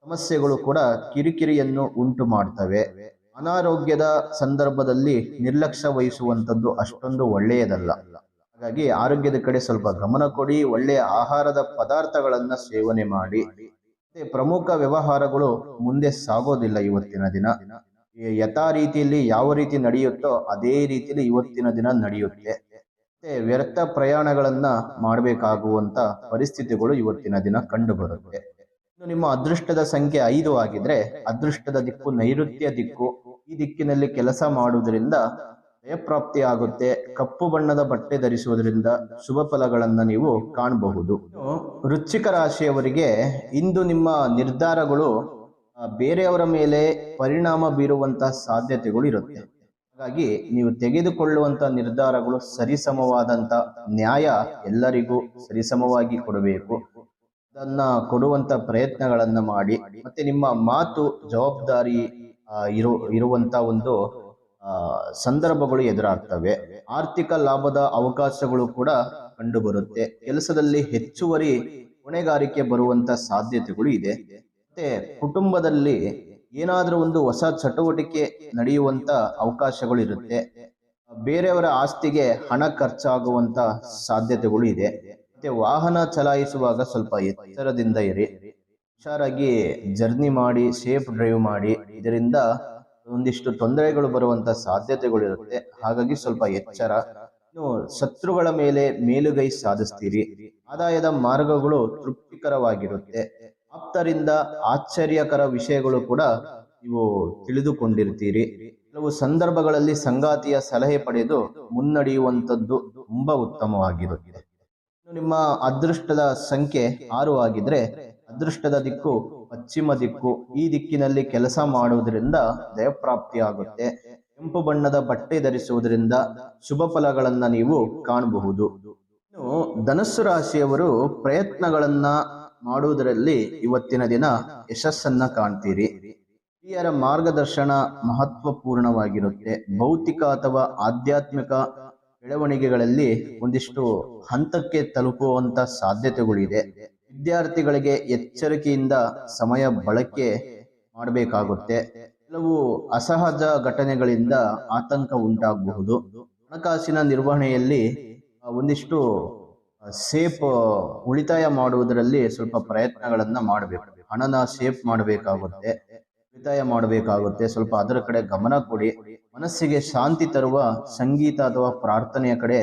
Speaker 1: ಸಮಸ್ಯೆಗಳು ಕೂಡ ಕಿರಿಕಿರಿಯನ್ನು ಉಂಟು ಮಾಡ್ತವೆ. ಅನಾರೋಗ್ಯದ ಸಂದರ್ಭದಲ್ಲಿ ನಿರ್ಲಕ್ಷ್ಯ ವಹಿಸುವಂಥದ್ದು ಅಷ್ಟೊಂದು ಒಳ್ಳೆಯದಲ್ಲ. ಹಾಗಾಗಿ ಆರೋಗ್ಯದ ಕಡೆ ಸ್ವಲ್ಪ ಗಮನ ಕೊಡಿ, ಒಳ್ಳೆಯ ಆಹಾರದ ಪದಾರ್ಥಗಳನ್ನು ಸೇವನೆ ಮಾಡಿ. ಪ್ರಮುಖ ವ್ಯವಹಾರಗಳು ಮುಂದೆ ಸಾಗೋದಿಲ್ಲ ಇವತ್ತಿನ ದಿನ. ಯಥಾ ರೀತಿಯಲ್ಲಿ ಯಾವ ರೀತಿ ನಡೆಯುತ್ತೋ ಅದೇ ರೀತಿಯಲ್ಲಿ ಇವತ್ತಿನ ದಿನ ನಡೆಯುತ್ತೆ. ಮತ್ತೆ ವ್ಯರ್ಥ ಪ್ರಯಾಣಗಳನ್ನ ಮಾಡಬೇಕಾಗುವಂತ ಪರಿಸ್ಥಿತಿಗಳು ಇವತ್ತಿನ ದಿನ ಕಂಡು ಬರುತ್ತೆ ನಿಮ್ಮ ಅದೃಷ್ಟದ ಸಂಖ್ಯೆ ಐದು ಆಗಿದ್ರೆ, ಅದೃಷ್ಟದ ದಿಕ್ಕು ನೈಋತ್ಯ ದಿಕ್ಕು ಈ ದಿಕ್ಕಿನಲ್ಲಿ ಕೆಲಸ ಮಾಡುವುದರಿಂದ ಜಯಪ್ರಾಪ್ತಿ ಆಗುತ್ತೆ ಕಪ್ಪು ಬಣ್ಣದ ಬಟ್ಟೆ ಧರಿಸುವುದರಿಂದ ಶುಭ ಫಲಗಳನ್ನ ನೀವು ಕಾಣಬಹುದು. ವೃಶ್ಚಿಕ ರಾಶಿಯವರಿಗೆ ಇಂದು ನಿಮ್ಮ ನಿರ್ಧಾರಗಳು ಬೇರೆಯವರ ಮೇಲೆ ಪರಿಣಾಮ ಬೀರುವಂತಹ ಸಾಧ್ಯತೆಗಳು ಇರುತ್ತೆ. ಹಾಗಾಗಿ ನೀವು ತೆಗೆದುಕೊಳ್ಳುವಂತ ನಿರ್ಧಾರಗಳು ಸರಿಸಮವಾದಂತ ನ್ಯಾಯ ಎಲ್ಲರಿಗೂ ಸರಿಸಮವಾಗಿ ಕೊಡಬೇಕು. ಅದನ್ನ ಕೊಡುವಂತ ಪ್ರಯತ್ನಗಳನ್ನ ಮಾಡಿ, ಮತ್ತೆ ನಿಮ್ಮ ಮಾತು ಜವಾಬ್ದಾರಿ ಇರು, ಇರುವಂತ ಒಂದು ಸಂದರ್ಭಗಳು ಎದುರಾಗ್ತವೆ. ಆರ್ಥಿಕ ಲಾಭದ ಅವಕಾಶಗಳು ಕೂಡ ಕಂಡುಬರುತ್ತೆ. ಕೆಲಸದಲ್ಲಿ ಹೆಚ್ಚುವರಿ ಹೊಣೆಗಾರಿಕೆ ಬರುವಂತ ಸಾಧ್ಯತೆಗಳು ಇದೆ. ಮತ್ತೆ ಕುಟುಂಬದಲ್ಲಿ ಏನಾದರೂ ಒಂದು ಹೊಸ ಚಟುವಟಿಕೆ ನಡೆಯುವಂತ ಅವಕಾಶಗಳು ಇರುತ್ತೆ. ಬೇರೆಯವರ ಆಸ್ತಿಗೆ ಹಣ ಖರ್ಚಾಗುವಂತ ಸಾಧ್ಯತೆಗಳು ಇದೆ. ಮತ್ತೆ ವಾಹನ ಚಲಾಯಿಸುವಾಗ ಸ್ವಲ್ಪ ಎಚ್ಚರದಿಂದ ಇರಿ. ಹುಷಾರಾಗಿ ಜರ್ನಿ ಮಾಡಿ, ಸೇಫ್ ಡ್ರೈವ್ ಮಾಡಿ, ಇದರಿಂದ ಒಂದಿಷ್ಟು ತೊಂದರೆಗಳು ಬರುವಂತ ಸಾಧ್ಯತೆಗಳು ಇರುತ್ತೆ ಹಾಗಾಗಿ ಸ್ವಲ್ಪ ಎಚ್ಚರ. ಇನ್ನು ಶತ್ರುಗಳ ಮೇಲೆ ಮೇಲುಗೈ ಸಾಧಿಸ್ತೀರಿ. ಆದಾಯದ ಮಾರ್ಗಗಳು ತೃಪ್ತಿಕರವಾಗಿರುತ್ತೆ. ಆಪ್ತರಿಂದ ಆಶ್ಚರ್ಯಕರ ವಿಷಯಗಳು ಕೂಡ ನೀವು ತಿಳಿದುಕೊಂಡಿರ್ತೀರಿ. ಕೆಲವು ಸಂದರ್ಭಗಳಲ್ಲಿ ಸಂಗಾತಿಯ ಸಲಹೆ ಪಡೆದು ಮುನ್ನಡೆಯುವಂಥದ್ದು ತುಂಬಾ ಉತ್ತಮವಾಗಿರುತ್ತೆ. ನಿಮ್ಮ ಅದೃಷ್ಟದ ಸಂಖ್ಯೆ ಆರು ಆಗಿದ್ರೆ ಅದೃಷ್ಟದ ದಿಕ್ಕು, ಪಶ್ಚಿಮ ದಿಕ್ಕು, ಈ ದಿಕ್ಕಿನಲ್ಲಿ ಕೆಲಸ ಮಾಡುವುದರಿಂದ ಜಯಪ್ರಾಪ್ತಿಯಾಗುತ್ತೆ. ಕೆಂಪು ಬಣ್ಣದ ಬಟ್ಟೆ ಧರಿಸುವುದರಿಂದ ಶುಭ ಫಲಗಳನ್ನ ನೀವು ಕಾಣಬಹುದು. ಇನ್ನು ಧನಸ್ಸು ರಾಶಿಯವರು ಪ್ರಯತ್ನಗಳನ್ನ ಮಾಡುವುದರಲ್ಲಿ ಇವತ್ತಿನ ದಿನ ಯಶಸ್ಸನ್ನ ಕಾಣ್ತೀರಿ. ಹಿರಿಯರ ಮಾರ್ಗದರ್ಶನ ಮಹತ್ವಪೂರ್ಣವಾಗಿರುತ್ತೆ. ಭೌತಿಕ ಅಥವಾ ಆಧ್ಯಾತ್ಮಿಕ ಬೆಳವಣಿಗೆಗಳಲ್ಲಿ ಒಂದಿಷ್ಟು ಹಂತಕ್ಕೆ ತಲುಪುವಂತ ಸಾಧ್ಯತೆಗಳಿದೆ. ವಿದ್ಯಾರ್ಥಿಗಳಿಗೆ ಎಚ್ಚರಿಕೆಯಿಂದ ಸಮಯ ಬಳಕೆ ಮಾಡಬೇಕಾಗುತ್ತೆ. ಕೆಲವು ಅಸಹಜ ಘಟನೆಗಳಿಂದ ಆತಂಕ ಉಂಟಾಗಬಹುದು. ಹಣಕಾಸಿನ ನಿರ್ವಹಣೆಯಲ್ಲಿ ಒಂದಿಷ್ಟು ಸೇಫ್ ಉಳಿತಾಯ ಮಾಡುವುದರಲ್ಲಿ ಸ್ವಲ್ಪ ಪ್ರಯತ್ನಗಳನ್ನ ಮಾಡಬೇಕು. ಹಣನ ಸೇಫ್ ಮಾಡಬೇಕಾಗುತ್ತೆ, ಉಳಿತಾಯ ಮಾಡಬೇಕಾಗುತ್ತೆ. ಸ್ವಲ್ಪ ಅದರ ಕಡೆ ಗಮನ ಕೊಡಿ. ಮನಸ್ಸಿಗೆ ಶಾಂತಿ ತರುವ ಸಂಗೀತ ಅಥವಾ ಪ್ರಾರ್ಥನೆಯ ಕಡೆ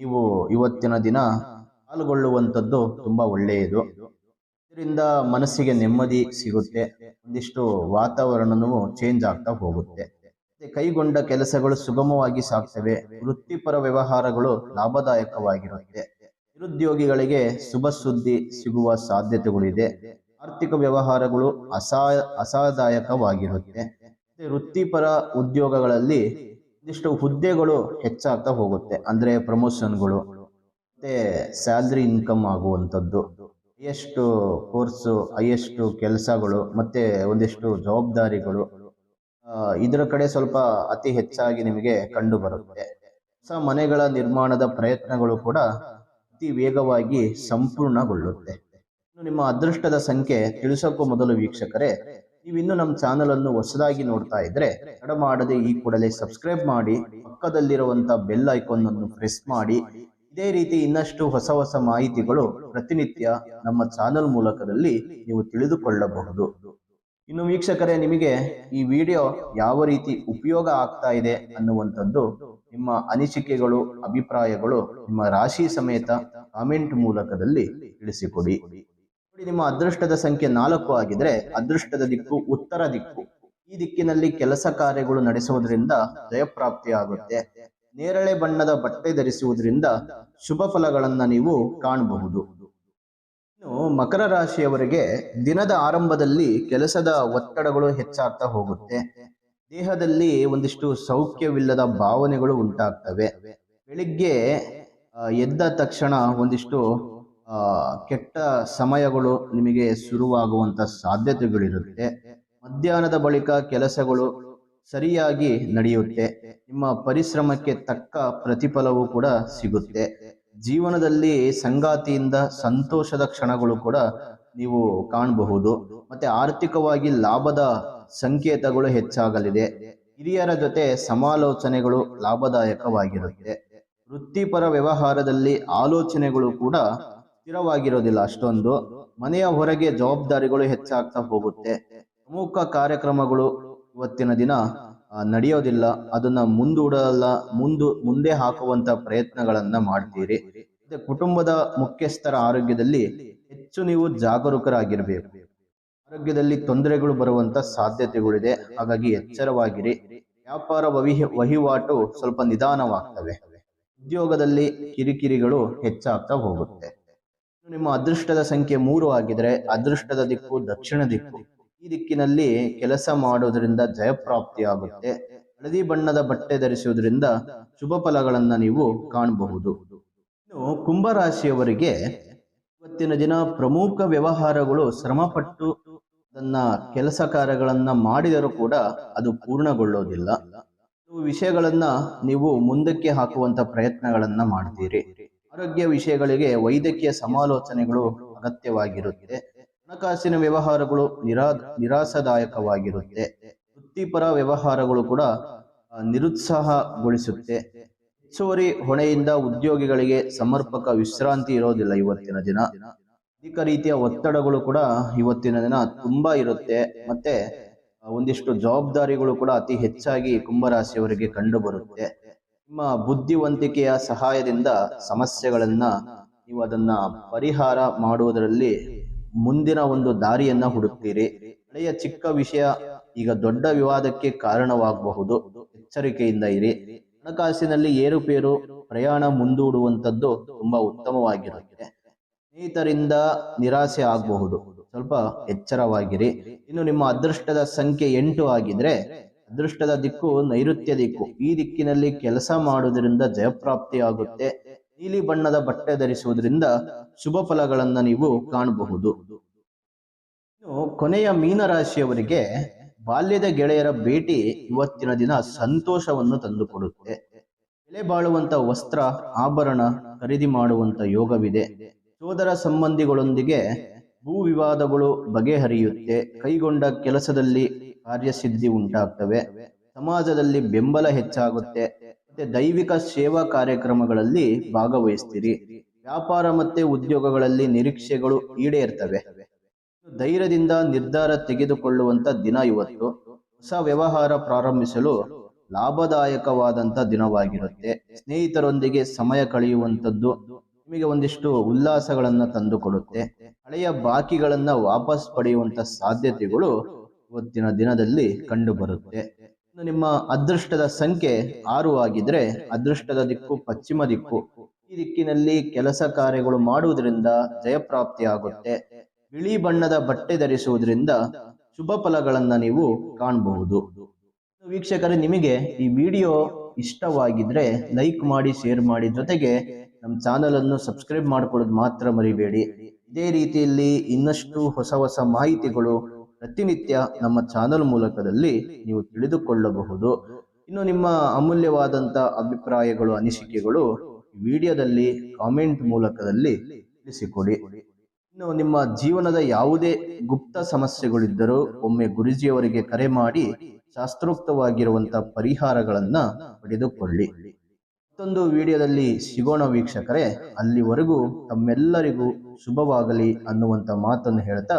Speaker 1: ನೀವು ಇವತ್ತಿನ ದಿನ ಪಾಲ್ಗೊಳ್ಳುವಂಥದ್ದು ತುಂಬಾ ಒಳ್ಳೆಯದು. ಇದರಿಂದ ಮನಸ್ಸಿಗೆ ನೆಮ್ಮದಿ ಸಿಗುತ್ತೆ. ಒಂದಿಷ್ಟು ವಾತಾವರಣವೂ ಚೇಂಜ್ ಆಗ್ತಾ ಹೋಗುತ್ತೆ. ಕೈಗೊಂಡ ಕೆಲಸಗಳು ಸುಗಮವಾಗಿ ಸಾಗ್ತವೆ. ವೃತ್ತಿಪರ ವ್ಯವಹಾರಗಳು ಲಾಭದಾಯಕವಾಗಿರುತ್ತೆ. ನಿರುದ್ಯೋಗಿಗಳಿಗೆ ಶುಭ ಸುದ್ದಿ ಸಿಗುವ ಸಾಧ್ಯತೆಗಳಿದೆ. ಆರ್ಥಿಕ ವ್ಯವಹಾರಗಳು ಅಸಾ ಅಸಾದಾಯಕವಾಗಿರುತ್ತೆ ವೃತ್ತಿಪರ ಉದ್ಯೋಗಗಳಲ್ಲಿ ಒಂದಿಷ್ಟು ಹುದ್ದೆಗಳು ಹೆಚ್ಚಾಗ್ತಾ ಹೋಗುತ್ತೆ. ಅಂದ್ರೆ ಪ್ರಮೋಷನ್ಗಳು ಮತ್ತೆ ಸ್ಯಾಲ್ರಿ ಇನ್ಕಮ್ ಆಗುವಂಥದ್ದು. ಹೈಯೆಸ್ಟ್ ಕೋರ್ಸು ಹೈಯೆಸ್ಟ್ ಕೆಲಸಗಳು, ಮತ್ತೆ ಒಂದಿಷ್ಟು ಜವಾಬ್ದಾರಿಗಳು ಇದರ ಕಡೆ ಸ್ವಲ್ಪ ಅತಿ ಹೆಚ್ಚಾಗಿ ನಿಮಗೆ ಕಂಡು ಬರುತ್ತೆ ಹೊಸ ಮನೆಗಳ ನಿರ್ಮಾಣದ ಪ್ರಯತ್ನಗಳು ಕೂಡ ಅತಿ ವೇಗವಾಗಿ ಸಂಪೂರ್ಣಗೊಳ್ಳುತ್ತೆ. ನಿಮ್ಮ ಅದೃಷ್ಟದ ಸಂಖ್ಯೆ ತಿಳಿಸೋಕ್ಕೂ ಮೊದಲು ವೀಕ್ಷಕರೇ, ನೀವಿನ್ನು ನಮ್ಮ ಚಾನಲ್ ಅನ್ನು ಹೊಸದಾಗಿ ನೋಡ್ತಾ ಇದ್ರೆ, ತಡ ಮಾಡದೆ ಈ ಕೂಡಲೇ ಸಬ್ಸ್ಕ್ರೈಬ್ ಮಾಡಿ ಪಕ್ಕದಲ್ಲಿರುವಂತ ಬೆಲ್ ಐಕಾನ್ ಅನ್ನು ಪ್ರೆಸ್ ಮಾಡಿ ಇದೇ ರೀತಿ ಇನ್ನಷ್ಟು ಹೊಸ ಹೊಸ ಮಾಹಿತಿಗಳು ಪ್ರತಿನಿತ್ಯ ನಮ್ಮ ಚಾನಲ್ ಮೂಲಕದಲ್ಲಿ ನೀವು ತಿಳಿದುಕೊಳ್ಳಬಹುದು. ಇನ್ನು ವೀಕ್ಷಕರೇ, ನಿಮಗೆ ಈ ವಿಡಿಯೋ ಯಾವ ರೀತಿ ಉಪಯೋಗ ಆಗ್ತಾ ಇದೆ ಅನ್ನುವಂಥದ್ದು ನಿಮ್ಮ ಅನಿಸಿಕೆಗಳು, ಅಭಿಪ್ರಾಯಗಳು ನಿಮ್ಮ ರಾಶಿ ಸಮೇತ ಕಾಮೆಂಟ್ ಮೂಲಕದಲ್ಲಿ ತಿಳಿಸಿಕೊಡಿ. ನಿಮ್ಮ ಅದೃಷ್ಟದ ಸಂಖ್ಯೆ ನಾಲ್ಕು ಆಗಿದ್ರೆ ಅದೃಷ್ಟದ ದಿಕ್ಕು ಉತ್ತರ ದಿಕ್ಕು. ಈ ದಿಕ್ಕಿನಲ್ಲಿ ಕೆಲಸ ಕಾರ್ಯಗಳು ನಡೆಸುವುದರಿಂದ ಜಯಪ್ರಾಪ್ತಿ ಆಗುತ್ತೆ ನೇರಳೆ ಬಣ್ಣದ ಬಟ್ಟೆ ಧರಿಸುವುದರಿಂದ ಶುಭ ಫಲಗಳನ್ನು ನೀವು ಕಾಣಬಹುದು. ಇನ್ನು ಮಕರ ರಾಶಿಯವರಿಗೆ ದಿನದ ಆರಂಭದಲ್ಲಿ ಕೆಲಸದ ಒತ್ತಡಗಳು ಹೆಚ್ಚಾಗ್ತಾ ಹೋಗುತ್ತೆ. ದೇಹದಲ್ಲಿ ಒಂದಿಷ್ಟು ಸೌಖ್ಯವಿಲ್ಲದ ಭಾವನೆಗಳು ಉಂಟಾಗ್ತವೆ. ಬೆಳಿಗ್ಗೆ ಎದ್ದ ತಕ್ಷಣ ಒಂದಿಷ್ಟು ಕೆಟ್ಟ ಸಮಯಗಳು ನಿಮಗೆ ಶುರುವಾಗುವಂತ ಸಾಧ್ಯತೆಗಳಿರುತ್ತೆ. ಮಧ್ಯಾಹ್ನದ ಬಳಿಕ ಕೆಲಸಗಳು ಸರಿಯಾಗಿ ನಡೆಯುತ್ತೆ. ನಿಮ್ಮ ಪರಿಶ್ರಮಕ್ಕೆ ತಕ್ಕ ಪ್ರತಿಫಲವೂ ಕೂಡ ಸಿಗುತ್ತೆ. ಜೀವನದಲ್ಲಿ ಸಂಗಾತಿಯಿಂದ ಸಂತೋಷದ ಕ್ಷಣಗಳು ಕೂಡ ನೀವು ಕಾಣಬಹುದು. ಮತ್ತೆ ಆರ್ಥಿಕವಾಗಿ ಲಾಭದ ಸಂಕೇತಗಳು ಹೆಚ್ಚಾಗಲಿದೆ. ಹಿರಿಯರ ಜೊತೆ ಸಮಾಲೋಚನೆಗಳು ಲಾಭದಾಯಕವಾಗಿರುತ್ತೆ. ವೃತ್ತಿಪರ ವ್ಯವಹಾರದಲ್ಲಿ ಆಲೋಚನೆಗಳು ಕೂಡ ಸ್ಥಿರವಾಗಿರೋದಿಲ್ಲ ಅಷ್ಟೊಂದು. ಮನೆಯ ಹೊರಗೆ ಜವಾಬ್ದಾರಿಗಳು ಹೆಚ್ಚಾಗ್ತಾ ಹೋಗುತ್ತೆ. ಪ್ರಮುಖ ಕಾರ್ಯಕ್ರಮಗಳು ಇವತ್ತಿನ ದಿನ ನಡೆಯೋದಿಲ್ಲ. ಅದನ್ನ ಮುಂದೂಡಲ್ಲ, ಮುಂದು, ಮುಂದೆ ಹಾಕುವಂತ ಪ್ರಯತ್ನಗಳನ್ನ ಮಾಡ್ತೀರಿ. ಮತ್ತು ಕುಟುಂಬದ ಮುಖ್ಯಸ್ಥರ ಆರೋಗ್ಯದಲ್ಲಿ ಹೆಚ್ಚು ನೀವು ಜಾಗರೂಕರಾಗಿರಬೇಕು. ಆರೋಗ್ಯದಲ್ಲಿ ತೊಂದರೆಗಳು ಬರುವಂತ ಸಾಧ್ಯತೆಗಳಿದೆ. ಹಾಗಾಗಿ ಎಚ್ಚರವಾಗಿರಿ. ವ್ಯಾಪಾರ ವಹಿಹ, ವಹಿವಾಟು ಸ್ವಲ್ಪ ನಿಧಾನವಾಗ್ತವೆ. ಉದ್ಯೋಗದಲ್ಲಿ ಕಿರಿಕಿರಿಗಳು ಹೆಚ್ಚಾಗ್ತಾ ಹೋಗುತ್ತೆ. ನಿಮ್ಮ ಅದೃಷ್ಟದ ಸಂಖ್ಯೆ ಮೂರು ಆಗಿದ್ರೆ, ಅದೃಷ್ಟದ ದಿಕ್ಕು ದಕ್ಷಿಣ ದಿಕ್ಕು. ಈ ದಿಕ್ಕಿನಲ್ಲಿ ಕೆಲಸ ಮಾಡೋದ್ರಿಂದ ಜಯಪ್ರಾಪ್ತಿಯಾಗುತ್ತೆ. ಹಳದಿ ಬಣ್ಣದ ಬಟ್ಟೆ ಧರಿಸುವುದರಿಂದ ಶುಭ ಫಲಗಳನ್ನ ನೀವು ಕಾಣಬಹುದು. ಇನ್ನು ಕುಂಭರಾಶಿಯವರಿಗೆ ಇವತ್ತಿನ ದಿನ ಪ್ರಮುಖ ವ್ಯವಹಾರಗಳು ಶ್ರಮಪಟ್ಟು ತನ್ನ ಕೆಲಸ ಕಾರ್ಯಗಳನ್ನ ಮಾಡಿದರೂ ಕೂಡ ಅದು ಪೂರ್ಣಗೊಳ್ಳೋದಿಲ್ಲ. ವಿಷಯಗಳನ್ನ ನೀವು ಮುಂದಕ್ಕೆ ಹಾಕುವಂತ ಪ್ರಯತ್ನಗಳನ್ನ ಮಾಡ್ತೀರಿ. ಆರೋಗ್ಯ ವಿಷಯಗಳಿಗೆ ವೈದ್ಯಕೀಯ ಸಮಾಲೋಚನೆಗಳು ಅಗತ್ಯವಾಗಿರುತ್ತೆ. ಹಣಕಾಸಿನ ವ್ಯವಹಾರಗಳು ನಿರಾ ನಿರಾಸದಾಯಕವಾಗಿರುತ್ತೆ ವೃತ್ತಿಪರ ವ್ಯವಹಾರಗಳು ಕೂಡ ನಿರುತ್ಸಾಹಗೊಳಿಸುತ್ತೆ. ಹೆಚ್ಚುವರಿ ಹೊಣೆಯಿಂದ ಉದ್ಯೋಗಿಗಳಿಗೆ ಸಮರ್ಪಕ ವಿಶ್ರಾಂತಿ ಇರೋದಿಲ್ಲ ಇವತ್ತಿನ ದಿನ. ಅಧಿಕ ರೀತಿಯ ಒತ್ತಡಗಳು ಕೂಡ ಇವತ್ತಿನ ದಿನ ತುಂಬಾ ಇರುತ್ತೆ. ಮತ್ತೆ ಒಂದಿಷ್ಟು ಜವಾಬ್ದಾರಿಗಳು ಕೂಡ ಅತಿ ಹೆಚ್ಚಾಗಿ ಕುಂಭರಾಶಿಯವರಿಗೆ ಕಂಡು ಬರುತ್ತೆ ನಿಮ್ಮ ಬುದ್ಧಿವಂತಿಕೆಯ ಸಹಾಯದಿಂದ ಸಮಸ್ಯೆಗಳನ್ನ ನೀವು ಅದನ್ನ ಪರಿಹಾರ ಮಾಡುವುದರಲ್ಲಿ ಮುಂದಿನ ಒಂದು ದಾರಿಯನ್ನ ಹುಡುಕ್ತೀರಿ. ಹಳೆಯ ಚಿಕ್ಕ ವಿಷಯ, ಈಗ ದೊಡ್ಡ ವಿವಾದಕ್ಕೆ ಕಾರಣವಾಗಬಹುದು. ಎಚ್ಚರಿಕೆಯಿಂದ ಇರಿ. ಹಣಕಾಸಿನಲ್ಲಿ ಏರುಪೇರು, ಪ್ರಯಾಣ ಮುಂದೂಡುವಂತದ್ದು ತುಂಬಾ ಉತ್ತಮವಾಗಿರುತ್ತೆ. ಸ್ನೇಹಿತರಿಂದ ನಿರಾಸೆ ಆಗಬಹುದು. ಸ್ವಲ್ಪ ಎಚ್ಚರವಾಗಿರಿ. ಇನ್ನು ನಿಮ್ಮ ಅದೃಷ್ಟದ ಸಂಖ್ಯೆ ಎಂಟು ಆಗಿದ್ರೆ, ಅದೃಷ್ಟದ ದಿಕ್ಕು ನೈಋತ್ಯ ದಿಕ್ಕು. ಈ ದಿಕ್ಕಿನಲ್ಲಿ ಕೆಲಸ ಮಾಡುವುದರಿಂದ ಜಯಪ್ರಾಪ್ತಿ ಆಗುತ್ತೆ ನೀಲಿ ಬಣ್ಣದ ಬಟ್ಟೆ ಧರಿಸುವುದರಿಂದ ಶುಭ ಫಲಗಳನ್ನು ನೀವು ಕಾಣಬಹುದು. ಇನ್ನು ಕೊನೆಯ ಮೀನರಾಶಿಯವರಿಗೆ ಬಾಲ್ಯದ ಗೆಳೆಯರ ಭೇಟಿ ಇವತ್ತಿನ ದಿನ ಸಂತೋಷವನ್ನು ತಂದುಕೊಡುತ್ತೆ. ಬೆಲೆ ಬಾಳುವಂತ ವಸ್ತ್ರ, ಆಭರಣ, ಖರೀದಿ ಮಾಡುವಂತ ಯೋಗವಿದೆ. ಸೋದರ ಸಂಬಂಧಿಗಳೊಂದಿಗೆ ಭೂ ವಿವಾದಗಳು ಬಗೆಹರಿಯುತ್ತೆ. ಕೈಗೊಂಡ ಕೆಲಸದಲ್ಲಿ ಕಾರ್ಯಸಿದ್ಧಿ ಉಂಟಾಗ್ತವೆ. ಸಮಾಜದಲ್ಲಿ ಬೆಂಬಲ ಹೆಚ್ಚಾಗುತ್ತೆ. ಮತ್ತೆ ದೈವಿಕ ಸೇವಾ ಕಾರ್ಯಕ್ರಮಗಳಲ್ಲಿ ಭಾಗವಹಿಸ್ತೀರಿ. ವ್ಯಾಪಾರ ಮತ್ತೆ ಉದ್ಯೋಗಗಳಲ್ಲಿ ನಿರೀಕ್ಷೆಗಳು ಈಡೇರ್ತವೆ. ಧೈರ್ಯದಿಂದ ನಿರ್ಧಾರ ತೆಗೆದುಕೊಳ್ಳುವಂತ ದಿನ ಇವತ್ತು. ಹೊಸ ವ್ಯವಹಾರ ಪ್ರಾರಂಭಿಸಲು ಲಾಭದಾಯಕವಾದಂತ ದಿನವಾಗಿರುತ್ತೆ. ಸ್ನೇಹಿತರೊಂದಿಗೆ ಸಮಯ ಕಳೆಯುವಂಥದ್ದು ನಿಮಗೆ ಒಂದಿಷ್ಟು ಉಲ್ಲಾಸಗಳನ್ನ ತಂದುಕೊಡುತ್ತೆ. ಹಳೆಯ ಬಾಕಿಗಳನ್ನ ವಾಪಸ್ ಪಡೆಯುವಂತ ಸಾಧ್ಯತೆಗಳು ಇವತ್ತಿನ ದಿನದಲ್ಲಿ ಕಂಡು ಬರುತ್ತೆ ಇನ್ನು ನಿಮ್ಮ ಅದೃಷ್ಟದ ಸಂಖ್ಯೆ ಆರು ಆಗಿದ್ರೆ ಅದೃಷ್ಟದ ದಿಕ್ಕು ಪಶ್ಚಿಮ ದಿಕ್ಕು. ಈ ದಿಕ್ಕಿನಲ್ಲಿ ಕೆಲಸ ಕಾರ್ಯಗಳು ಮಾಡುವುದರಿಂದ ಜಯಪ್ರಾಪ್ತಿ ಆಗುತ್ತೆ ಬಿಳಿ ಬಣ್ಣದ ಬಟ್ಟೆ ಧರಿಸುವುದರಿಂದ ಶುಭ ಫಲಗಳನ್ನ ನೀವು ಕಾಣಬಹುದು. ವೀಕ್ಷಕರೇ, ನಿಮಗೆ ಈ ವಿಡಿಯೋ ಇಷ್ಟವಾಗಿದ್ರೆ ಲೈಕ್ ಮಾಡಿ, ಶೇರ್ ಮಾಡಿ. ಜೊತೆಗೆ ನಮ್ಮ ಚಾನಲ್ ಅನ್ನು ಸಬ್ಸ್ಕ್ರೈಬ್ ಮಾಡ್ಕೊಳ್ಳೋದು ಮಾತ್ರ ಮರಿಬೇಡಿ. ಇದೇ ರೀತಿಯಲ್ಲಿ ಇನ್ನಷ್ಟು ಹೊಸ ಹೊಸ ಮಾಹಿತಿಗಳು ಪ್ರತಿನಿತ್ಯ ನಮ್ಮ ಚಾನಲ್ ಮೂಲಕದಲ್ಲಿ ನೀವು ತಿಳಿದುಕೊಳ್ಳಬಹುದು. ಇನ್ನು ನಿಮ್ಮ ಅಮೂಲ್ಯವಾದಂತ ಅಭಿಪ್ರಾಯಗಳು, ಅನಿಸಿಕೆಗಳು ವಿಡಿಯೋದಲ್ಲಿ ಕಾಮೆಂಟ್ ಮೂಲಕದಲ್ಲಿ ತಿಳಿಸಿಕೊಡಿ. ಇನ್ನು ನಿಮ್ಮ ಜೀವನದ ಯಾವುದೇ ಗುಪ್ತ ಸಮಸ್ಯೆಗಳಿದ್ದರೂ ಒಮ್ಮೆ ಗುರುಜಿಯವರಿಗೆ ಕರೆ ಮಾಡಿ ಶಾಸ್ತ್ರೋಕ್ತವಾಗಿರುವಂತಹ ಪರಿಹಾರಗಳನ್ನ ಪಡೆದುಕೊಳ್ಳಿ. ಮತ್ತೊಂದು ವಿಡಿಯೋದಲ್ಲಿ ಸಿಗೋಣ ವೀಕ್ಷಕರೇ. ಅಲ್ಲಿವರೆಗೂ ತಮ್ಮೆಲ್ಲರಿಗೂ ಶುಭವಾಗಲಿ ಅನ್ನುವಂತ ಮಾತನ್ನು ಹೇಳ್ತಾ